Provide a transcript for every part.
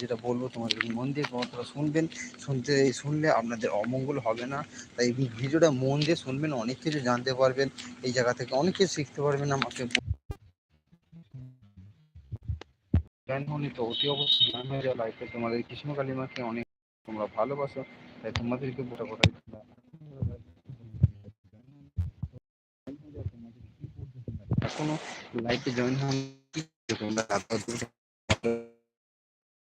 যেটা বলব, তোমাদের মন দিয়ে কথাটা শুনবেন। শুনতে, শুনলে আপনাদের অমঙ্গল হবে না। তাই ভিডিওটা মন দিয়ে শুনবেন, অনেক কিছু জানতে পারবেন। এই জায়গা থেকে অনেক কিছু শিখতে পারবেন আমাকে। জ্ঞান হলে তো অতি অবশ্যই জ্ঞান হয়ে যাওয়া লাইফে তোমাদের কৃষ্ণ কালিমাকে অনেক তোমরা ভালোবাসো। তাই তোমাদেরকে গোটা কথাই এখনও লাইফে জয়েন হন তোমরা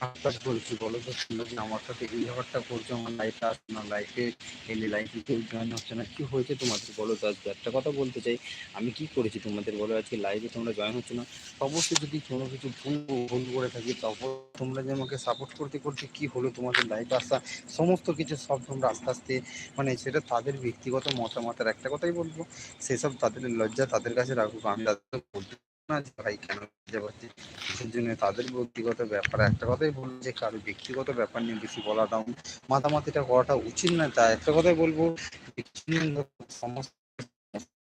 কাজ করেছি, বলো তো তোমরা যে আমার সাথে এই ব্যাপারটা করছ, আমার লাইফে আসছে না লাইফে এলে লাইফে কেউ জয়েন হচ্ছে না, কি হয়েছে তোমাদের বলো তো? আজকে একটা কথা বলতে চাই, আমি কি করেছি তোমাদের বলো? আজকে লাইভে তোমরা জয়েন হচ্ছে না, অবশ্যই যদি কোনো কিছু ভুল ভুল করে থাকি তখন তোমরা যে আমাকে সাপোর্ট করতে করতে কি হলো, তোমাদের লাইফে আসা সমস্ত কিছু সব তোমরা আস্তে আস্তে মানে সেটা তাদের ব্যক্তিগত মতামতের একটা কথাই বলব, সেসব তাদের লজ্জা তাদের কাছে রাখুক, আমি তাদের বলতে না ভাই কেন জন্য তাদের ব্যক্তিগত ব্যাপার। একটা কথাই বলব যে, কারও ব্যক্তিগত ব্যাপার নিয়ে বেশি বলা বলাটা মাতামাতিটা করাটা উচিত না। তা একটা কথাই বলব যে সমস্ত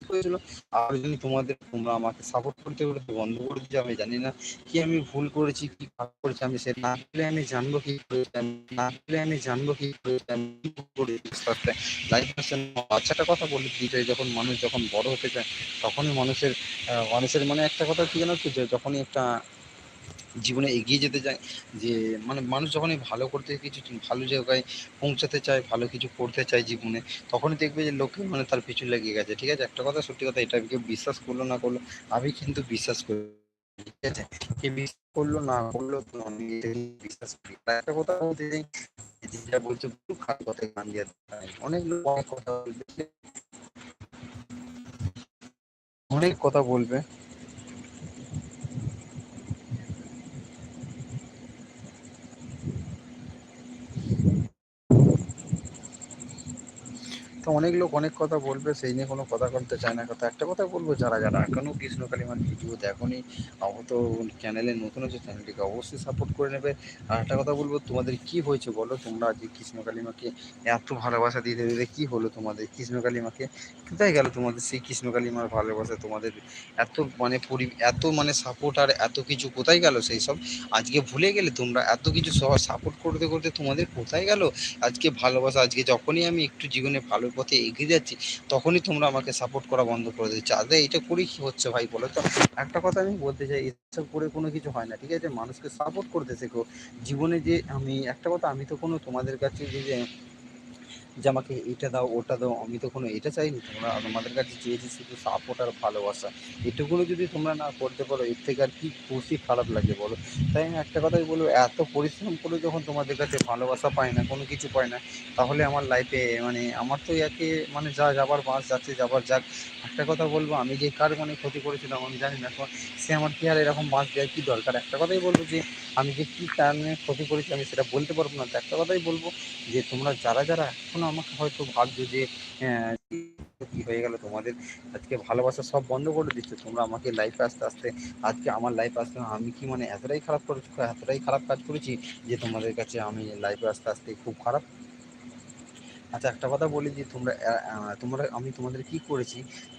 হয়েছিল। আর যদি তোমাদের, তোমরা আমাকে সাপোর্ট করতে করতে বন্ধ করে দিচ্ছ আমি জানি না কি আমি ভুল করেছি, কি খারাপ করেছি, আমি সে না হলে আমি জানব কি না হলে আমি জানব কি লাইফ বাচ্চাটা কথা বলে দিতে চাই, যখন মানুষ যখন বড় হতে চায়, তখনই মানুষের মানুষের মানে একটা কথা কি জানো যে যখনই একটা জীবনে এগিয়ে যেতে চায়, যে মানে মানুষ যখনই ভালো করতে কিছু ভালো জায়গায় পৌঁছাতে চায়, ভালো কিছু করতে চায় জীবনে, তখনই দেখবে যে লোকে মানে তার পিছু লেগে গেছে। ঠিক আছে? একটা কথা সত্যি কথা, এটা কেউ বিশ্বাস করল না করল, আমি কিন্তু বিশ্বাস করি। ঠিক আছে? কে বিশ্বাস করল না করল বিশ্বাস করি। একটা কথা বলতে যেটা বলছে খারাপ গান দিয়ে। অনেক লোক অনেক কথা বলবে। অনেক কথা বলবে। তো অনেক লোক অনেক কথা বলবে, সেই নিয়ে কোনো কথা বলতে চায় না। কথা একটা কথা বলব, যারা যারা এখনও কৃষ্ণ কালিমার ভিডিও দেখনি তো চ্যানেলে নতুন হচ্ছে চ্যানেলটিকে অবশ্যই সাপোর্ট করে নেবে। আর একটা কথা বলব, তোমাদের কি হয়েছে বলো? তোমরা আজকে কৃষ্ণ কালিমাকে এত ভালোবাসা দিতে দিতে কি হলো তোমাদের? কৃষ্ণ কালিমাকে কোথায় গেল তোমাদের? সেই কৃষ্ণ কালিমার ভালোবাসা তোমাদের এত মানে পরি, এত মানে সাপোর্ট আর এত কিছু কোথায় গেল সেই সব? আজকে ভুলে গেলে তোমরা এত কিছু সাপোর্ট করতে করতে তোমাদের কোথায় গেল? আজকে ভালোবাসা, আজকে যখনই আমি একটু জীবনে ভালো পথে এগিয়ে যাচ্ছি, তখনই তোমরা আমাকে সাপোর্ট করা বন্ধ করে দিচ্ছ আরে এটা করে কি হচ্ছে ভাই বলো তো? একটা কথা আমি বলতে চাই, এসব করে কোনো কিছু হয় না, ঠিক আছে? মানুষকে সাপোর্ট করতে শেখো। জীবনে যে আমি, একটা কথা আমি তো কোনো তোমাদের কাছে যে যে আমাকে এটা দাও, ওটা দাও, আমি তো কোনো এটা চাইনি। তোমরা আমাদের কাছে চেয়েছি শুধু সাপোর্ট আর ভালোবাসা। এটুকুনো যদি তোমরা না করতে পারো, এর থেকে আর কি খুশি খারাপ লাগে বলো? তাই আমি একটা কথাই বলব, এত পরিশ্রম করে যখন তোমাদের কাছে ভালোবাসা পায় না, কোনো কিছু পায় না, তাহলে আমার লাইফে মানে আমার তো একে মানে যা যাবার বাস যাচ্ছে, যাবার যাক। একটা কথা বলব, আমি যে কার মানে ক্ষতি করেছিলাম আমি জানি না সে আমার কি আর এরকম বাস দেওয়ার কী দরকার? একটা কথাই বলব যে, আমি যে কী কারণে ক্ষতি করেছি আমি সেটা বলতে পারব না। তো একটা কথাই বলব যে, তোমরা যারা যারা এখনও আমাকে হয়তো ভাবছ যে কি হয়ে গেল তোমাদের? আজকে ভালোবাসা সব বন্ধ করে দিচ্ছে। তোমরা আমাকে লাইফে আস্তে আস্তে, আজকে আমার লাইফে আসতে আমি কি মানে এতটাই খারাপ করেছি, এতটাই খারাপ কাজ করেছি যে তোমাদের কাছে আমি লাইফে আসতে আসতে খুব খারাপ আচ্ছা একটা কথা বলি যে তোমরা তোমরা, আমি তোমাদের কি করেছি?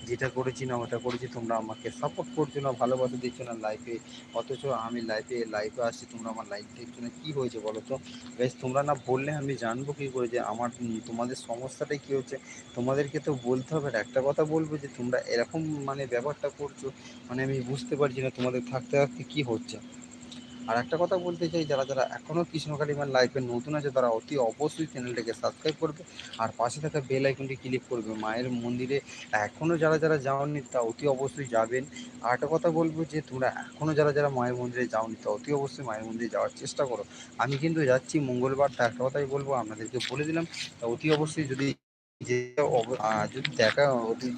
যেটা করেছি না, ওটা করেছি, তোমরা আমাকে সাপোর্ট করছ না, ভালোবাসা দিচ্ছ না লাইফে অথচ আমি লাইফে লাইফে আসছি, তোমরা আমার লাইফ দেখছ না, কী হয়েছে বলো তো? বেশ তোমরা না বললে আমি জানব কী করে যে আমার তোমাদের সমস্যাটাই কী হচ্ছে? তোমাদেরকে তো বলতে হবে একটা কথা বলব যে তোমরা এরকম মানে ব্যাপারটা করছ মানে আমি বুঝতে পারছি না তোমাদের থাকতে থাকতে কী হচ্ছে। আর একটা কথা বলতে চাই, যারা যারা এখনও কৃষ্ণকালীমার লাইফে নতুন আছে, তারা অতি অবশ্যই চ্যানেলটাকে সাবস্ক্রাইব করবে। আর পাশে থাকা বেল আইকনটি ক্লিক করবে, মায়ের মন্দিরে। এখনও যারা যারা যাওয়াননি তা অতি অবশ্যই যাবেন। আর একটা কথা বলব যে, তোমরা এখনও যারা যারা মায়ের মন্দিরে যাওনি, তা অতি অবশ্যই মায়ের মন্দিরে যাওয়ার চেষ্টা করো। আমি কিন্তু যাচ্ছি মঙ্গলবার, তা একটা কথাই বলব, আপনাদেরকে বলে দিলাম, তা অতি অবশ্যই যদি যেতে যদি দেখা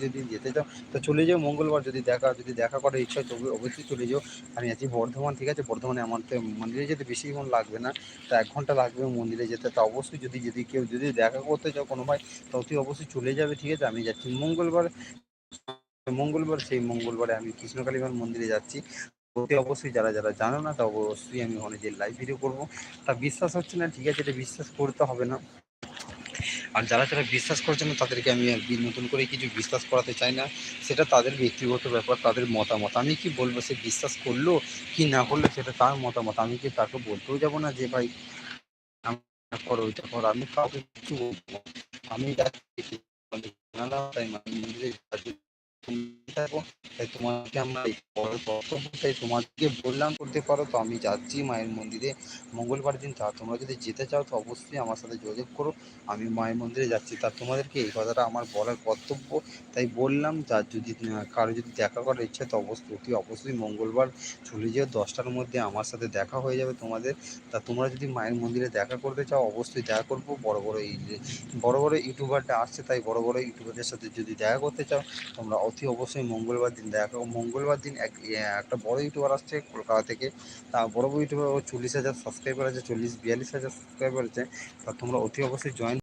যদি যেতে চাও, তো চলে যাও মঙ্গলবার। যদি দেখা যদি দেখা করার ইচ্ছা তবে অবশ্যই চলে যাও। আমি আছি বর্ধমান, ঠিক আছে? বর্ধমানে আমার তো মন্দিরে যেতে বেশিক্ষণ লাগবে না। তো এক ঘণ্টা লাগবে মন্দিরে যেতে। তো অবশ্যই যদি যদি কেউ যদি দেখা করতে চাও কোনো ভাই, তো তুই অবশ্যই চলে যাবে, ঠিক আছে? আমি যাচ্ছি মঙ্গলবার। মঙ্গলবার, সেই মঙ্গলবারে আমি কৃষ্ণকালীমার মন্দিরে যাচ্ছি। অতি অবশ্যই যারা যারা জানো না, তা অবশ্যই আমি ওখানে লাইভ ভিডিও করব। তা বিশ্বাস হচ্ছে না, ঠিক আছে? এটা বিশ্বাস করতে হবে না। আর যারা যারা বিশ্বাস করছে না তাদেরকে আমি আর নতুন করে কিছু বিশ্বাস করাতে চাই না, সেটা তাদের ব্যক্তিগত ব্যাপার, তাদের মতামত। আমি কি বলব, সে বিশ্বাস করল কি না করল সেটা তার মতামত। আমি কি তাকে বলতেও যাব না যে, ভাই করো ওইটা করো। আমি কাউকে কিছু। আমি জানালাম তাই তোমাকে আমরা বক্তব্য, তাই তোমাকে বললাম করতে পারো। তো আমি যাচ্ছি মায়ের মন্দিরে। মঙ্গলবার দিন তা তোমরা যদি যেতে চাও, তো অবশ্যই আমার সাথে যোগাযোগ করো। আমি মায়ের মন্দিরে যাচ্ছি। তা তোমাদেরকে এই কথাটা আমার বলার কর্তব্য। তাই বললাম যার যদি কারও যদি দেখা করার ইচ্ছা তো অবশ্যই অতি অবশ্যই মঙ্গলবার চলে যেও। দশটার মধ্যে আমার সাথে দেখা হয়ে যাবে তোমাদের। তা তোমরা যদি মায়ের মন্দিরে দেখা করতে চাও, অবশ্যই দেখা করব। বড় বড় এই যে বড় বড় ইউটিউবারটা আসছে, তাই বড় বড় ইউটিউবারদের সাথে যদি দেখা করতে চাও, তোমরা অতি অবশ্যই মঙ্গলবার দিন। দেখা মঙ্গলবার দিন এক একটা বড় ইউটিউবার আসছে কলকাতা থেকে। তা বড় বড় ইউটিউবার চল্লিশ হাজার সাবস্ক্রাইবার আছে, চল্লিশ, বিয়াল্লিশ হাজার সাবস্ক্রাইবার আছে। তা তোমরা অতি অবশ্যই জয়েন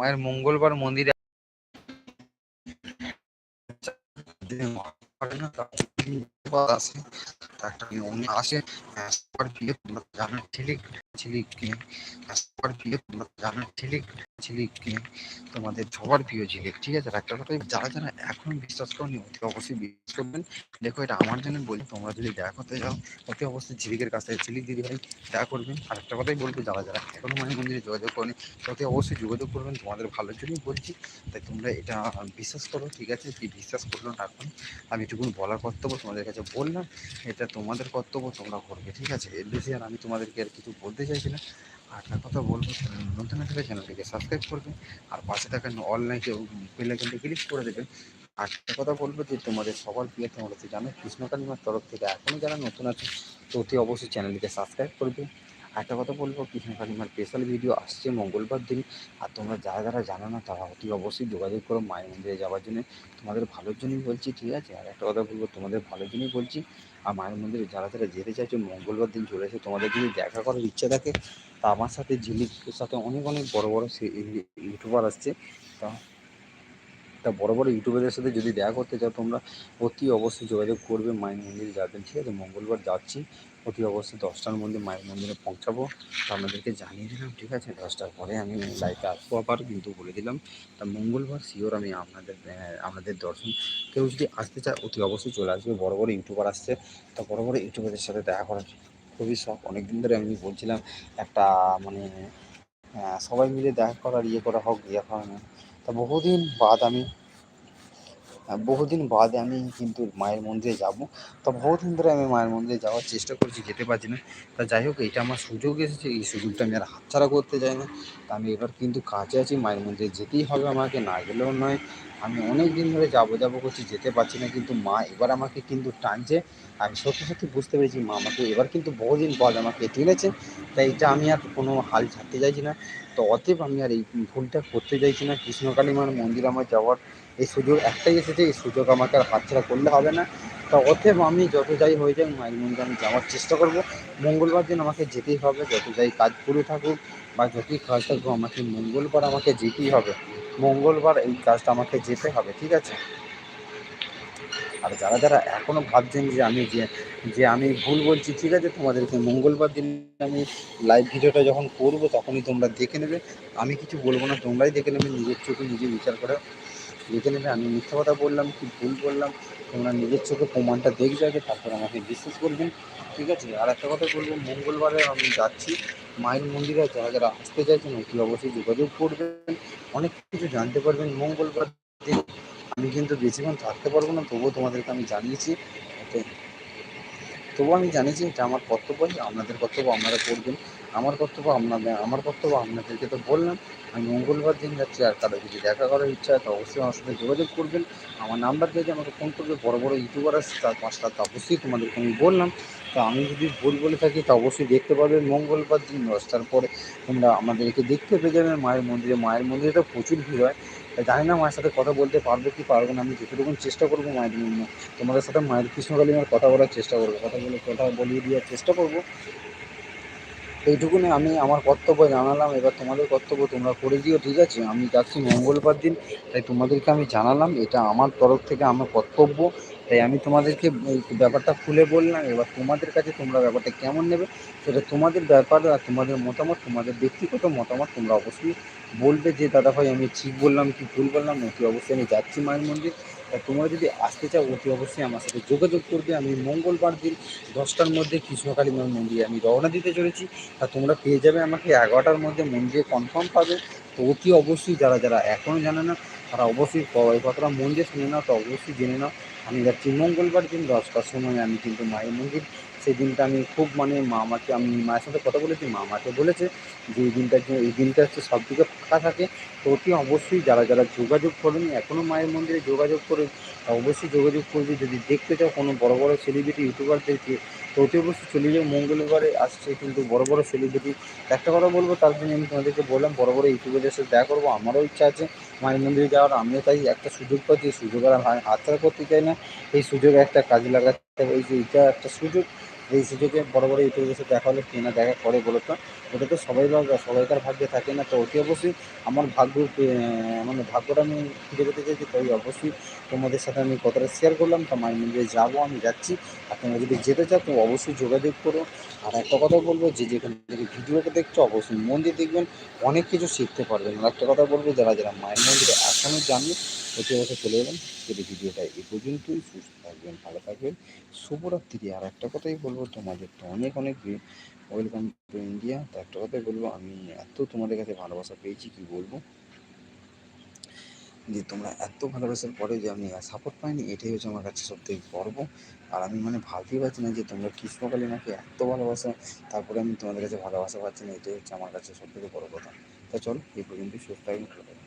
মায়ের মঙ্গলবার মন্দিরে আসে। একটা আসে সবার প্রিয় তোমরা জানো ঝিলিক ঝিলিক সবার প্রিয় তোমরা জানো ঝিলিক ঝিলিক তোমাদের সবার প্রিয় ঝিলিক ঠিক আছে? একটা কথা যারা যারা এখন বিশ্বাস করেনি, অতি অবশ্যই বিশ্বাস করবেন। দেখো, এটা আমার জন্য বলি, তোমরা যদি দেখা করতে যাও, অতি অবশ্যই ঝিলিকের কাছে ঝিলিক দিদি ভাই দেখা করবেন। আর একটা কথাই বলব, যারা যারা এখনও মায়ের মন্দিরে যোগাযোগ করেনি, অতি অবশ্যই যোগাযোগ করবেন, তোমাদের ভালোর জন্যই বলছি। তাই তোমরা এটা বিশ্বাস করো, ঠিক আছে? কি বিশ্বাস করল না এখন আমি এটুকুন বলার কর্তব্য তোমাদের কাছে বললাম। এটা তোমাদের কর্তব্য, তোমরা করবে, ঠিক আছে? এর বেশি আর আমি তোমাদেরকে আর কিছু বলতে চাইছি না। আর একটা কথা বলব নতুন থাকলে চ্যানেলটিকে সাবস্ক্রাইব করবে আর পাশে থাকা অনলাইন বেলাইকনটি ক্লিক করে দেবেন। একটা কথা বলব যে, তোমাদের সবার প্রিয় তোমরা তো জানো কৃষ্ণকালীমার তরফ থেকে এখনও যারা নতুন আছে, তো অতি অবশ্যই চ্যানেলটিকে সাবস্ক্রাইব করবে। একটা কথা বলব, কৃষ্ণ কালিমার স্পেশাল ভিডিও আসছে মঙ্গলবার দিন। আর তোমরা যারা যারা জানো না, তারা অতি অবশ্যই যোগাযোগ করো মায়ের মন্দিরে যাওয়ার জন্য। তোমাদের ভালোর জন্যই বলছি, ঠিক আছে? আর একটা কথা বলব, তোমাদের ভালোর জন্যই বলছি। আর মায়ের মন্দিরে যারা যারা যেতে চাইছো, মঙ্গলবার দিন চলে এসে। তোমাদের যদি দেখা করার ইচ্ছা থাকে, তা আমার সাথে ঝিলিকের সাথে অনেক অনেক বড় বড় ইউটিউবার আসছে, তা তা বড় বড় ইউটিউবারদের সাথে যদি দেখা করতে চাও তোমরা, অতি অবশ্যই যোগাযোগ করবে মায়ের মন্দিরে যাবেন ঠিক আছে? মঙ্গলবার যাচ্ছি, অতি অবশ্যই দশটার মধ্যে মায়ের মন্দিরে পৌঁছাবো। তা আপনাদেরকে জানিয়ে দিলাম, ঠিক আছে? দশটার পরে আমি লাইফে আসব আবার, কিন্তু বলে দিলাম, তা মঙ্গলবার শিওর আমি আপনাদের আপনাদের দর্শন, কেউ যদি আসতে চায়, অতি অবশ্যই চলে আসবে। বড় বড় ইউটিউবার আসছে, তা বড় বড় ইউটিউবারদের সাথে দেখা করার খুবই শখ। অনেকদিন ধরে আমি বলছিলাম, একটা মানে সবাই মিলে দেখা করার ইয়ে করা হোক ইয়ে করা তা বহুদিন বাদ আমি বহুদিন বাদে আমি কিন্তু মায়ের মন্দিরে যাব। তো বহুদিন ধরে আমি মায়ের মন্দিরে যাওয়ার চেষ্টা করছি, যেতে পারছি না। তা যাই হোক এটা আমার সুযোগ এসেছে, এই সুযোগটা আমি আর হাতছাড়া করতে চাই না। তা আমি এবার কিন্তু কাজে আছি, মায়ের মন্দিরে যেতেই হবে আমাকে, না গেলেও নয়। আমি অনেক দিন ধরে যাব যাব করছি, যেতে পারছি না, কিন্তু মা এবার আমাকে কিন্তু টানছে। আমি সত্যি সত্যি বুঝতে পেরেছি, মা আমাকে এবার কিন্তু বহুদিন পর আমাকে টেনেছে তাই এটা আমি আর কোনো হাল ছাড়তে চাইছি না। তো অতএব আমি আর এই ভুলটা করতে চাইছি না। কৃষ্ণকালী মার মন্দির আমার যাওয়ার এই সুযোগ একটাই এসেছে, এই সুযোগ আমাকে আর হাতছাড়া করলে হবে না। তা অতএব আমি যত যাই হয়ে যাই, মায়ের মন্দিরে আমি যাওয়ার চেষ্টা করব। মঙ্গলবার দিন আমাকে যেতেই হবে, যত যাই কাজ পড়ে থাকুক বা যতই কাজ থাকুক, আমাকে মঙ্গলবার আমাকে যেতেই হবে। মঙ্গলবার এই কাজটা আমাকে যেতে হবে, ঠিক আছে? আর যারা যারা এখনও ভাবছেন যে আমি যে যে আমি ভুল বলছি, ঠিক আছে, তোমাদেরকে মঙ্গলবার দিন আমি লাইভ ভিডিওটা যখন করব, তখনই তোমরা দেখে নেবে। আমি কিছু বলব না, তোমরাই দেখে নেবে, নিজের চোখে নিজে বিচার করে দেখে নেবে। আমি মিথ্যা কথা বললাম, কি ভুল বললাম, তোমরা নিজের চোখে প্রমাণটা দেখবে আগে, তারপর আমাকে বিশ্বাস করবেন ঠিক আছে? আর একটা কথা বলব, মঙ্গলবারে আমি যাচ্ছি, মায়ের মন্দিরে, যারা যারা আসতে চাইছেন, অতি অবশ্যই যোগাযোগ করবেন, অনেক কিছু জানতে পারবেন। মঙ্গলবার আমি কিন্তু বেশিক্ষণ থাকতে পারব না, তবুও তোমাদেরকে আমি জানিয়েছি তবুও আমি জানিয়েছি, এটা আমার কর্তব্য, আপনাদের কর্তব্য, আপনারা করবেন। আমার কর্তব্য আপনাদের, আমার কর্তব্য আপনাদেরকে তো বললাম, আমি মঙ্গলবার দিন যাচ্ছি আর কারও যদি দেখা করার ইচ্ছা হয় তো অবশ্যই আমার সাথে যোগাযোগ করবেন। আমার নাম্বার দিয়ে আমাকে ফোন করবে, বড় বড় ইউটিউবার আছে চার পাঁচটা তো অবশ্যই তোমাদেরকে আমি বললাম। তো আমি যদি ভুল বলে থাকি, তো অবশ্যই দেখতে পারবে মঙ্গলবার দিন দশটার পরে তোমরা আমাদেরকে দেখতে পেয়ে যাবে মায়ের মন্দিরে। মায়ের মন্দিরে তো প্রচুর ভিড় হয়। জানি না মায়ের সাথে কথা বলতে পারব কি পারব না, আমি যেটুকুন চেষ্টা করব মায়ের তোমাদের সাথে মায়ের কৃষ্ণকালী মায়ের কথা বলার চেষ্টা করব, কথা বলে, কথা বলিয়ে দেওয়ার চেষ্টা করব। এইটুকুনি আমি আমার কর্তব্য জানালাম। এবার তোমাদের কর্তব্য তোমরা করে দিও, ঠিক আছে? আমি যাচ্ছি মঙ্গলবার দিন, তাই তোমাদেরকে আমি জানালাম, এটা আমার তরফ থেকে আমার কর্তব্য। তাই আমি তোমাদেরকে ব্যাপারটা খুলে বললাম, এবার তোমাদের কাছে তোমরা ব্যাপারটা কেমন নেবে? সেটা তোমাদের ব্যাপার আর তোমাদের মতামত, তোমাদের ব্যক্তিগত মতামত তোমরা অবশ্যই বলবে। যে দাদা ভাই আমি ঠিক বললাম কি ভুল বললাম, অতি অবশ্যই আমি যাচ্ছি মায়ের মন্দির। তা তোমরা যদি আসতে চাও, অতি অবশ্যই আমার সাথে যোগাযোগ করবে। আমি মঙ্গলবার দিন দশটার মধ্যে কৃষ্ণকালী মার মন্দিরে আমি রওনা দিতে চলেছি। তা তোমরা পেয়ে যাবে আমাকে এগারোটার মধ্যে মন্দিরে কনফার্ম পাবে। তো অতি অবশ্যই যারা যারা এখনও জানে না, তারা অবশ্যই এই কথাটা মন শুনে নাও। তো অবশ্যই জেনে নাও। আমি যাচ্ছি মঙ্গলবার দিন দশটার সময়। আমি কিন্তু মায়ের মন্দির সেই দিনটা আমি খুব মানে মা আমাকে আমি মায়ের সাথে কথা বলেছি মা আমাকে বলেছে যে এই দিনটার জন্য, এই দিনটা হচ্ছে সব দিকে ফাঁকা থাকে। তো অতি অবশ্যই যারা যারা যোগাযোগ করেনি এখনও মায়ের মন্দিরে যোগাযোগ করে, অবশ্যই যোগাযোগ করবে। যদি দেখতে চাও কোনো বড় বড় সেলিব্রিটি ইউটিউবারদেরকে তো অতি অবশ্যই চলে যাও। মঙ্গলবারে আসছে কিন্তু বড় বড় সেলিব্রিটি একটা কথা বলব, তার জন্য আমি তোমাদেরকে বললাম, বড় বড় ইউটিউবারদের সাথে দেখা করব। আমারও ইচ্ছা আছে মায়ের মন্দিরে যাওয়ার, আমিও তাই একটা সুযোগ পাচ্ছি। সুযোগ আর হাতছাড়া করতে চাই না। এই সুযোগ একটা কাজে লাগাতে হবে। এই যে এটা একটা সুযোগ। এই সুযোগে বড় বড় ইউটিউবের সাথে দেখা হলে কে না দেখা করে বলো তো। ওটা তো সবাই সবাইকার ভাগ্যে থাকে না, তো অতি অবশ্যই আমার ভাগ্য মানে ভাগ্যটা আমি ফিরে পেতে চাইছি, তাই অবশ্যই তোমাদের সাথে আমি কথাটা শেয়ার করলাম, তো মায়ের মন্দিরে যাব, আমি যাচ্ছি। আর তোমরা যদি যেতে চাও, তো অবশ্যই যোগাযোগ করো। আর একটা কথা বলব, যে যেখান থেকে ভিডিওটা দেখছ, অবশ্যই মন দিয়ে দেখবেন, অনেক কিছু শিখতে পারবেন। আর একটা কথা বলব, যারা যারা মায়ের মন্দিরে এখনও জানবে অতি অবশ্যই চলে যাবেন যদি ভিডিওটা এই পর্যন্তই সুস্থ থাকবেন, ভালো থাকবেন। শুভরাত্রি। আর একটা কথাই বলব, তোমাদের তো অনেক অনেক ওয়েলকাম টু ইন্ডিয়া তো একটা কথাই বলব, আমি এত তোমাদের কাছে ভালোবাসা পেয়েছি, কি বলব? যে তোমরা এত ভালোবাসার পরে যে আমি সাপোর্ট পাইনি, এটাই হচ্ছে আমার কাছে সবথেকে গর্ব। আর আমি মানে ভাবতেই পারছি না যে তোমরা গ্রীষ্মকালে আমাকে এত ভালোবাসা, তারপরে আমি তোমাদের কাছে ভালোবাসা পাচ্ছি না, এটাই হচ্ছে আমার কাছে সবথেকে বড় কথা। তা চলো এই পর্যন্তই, সুস্থ থাকবেন।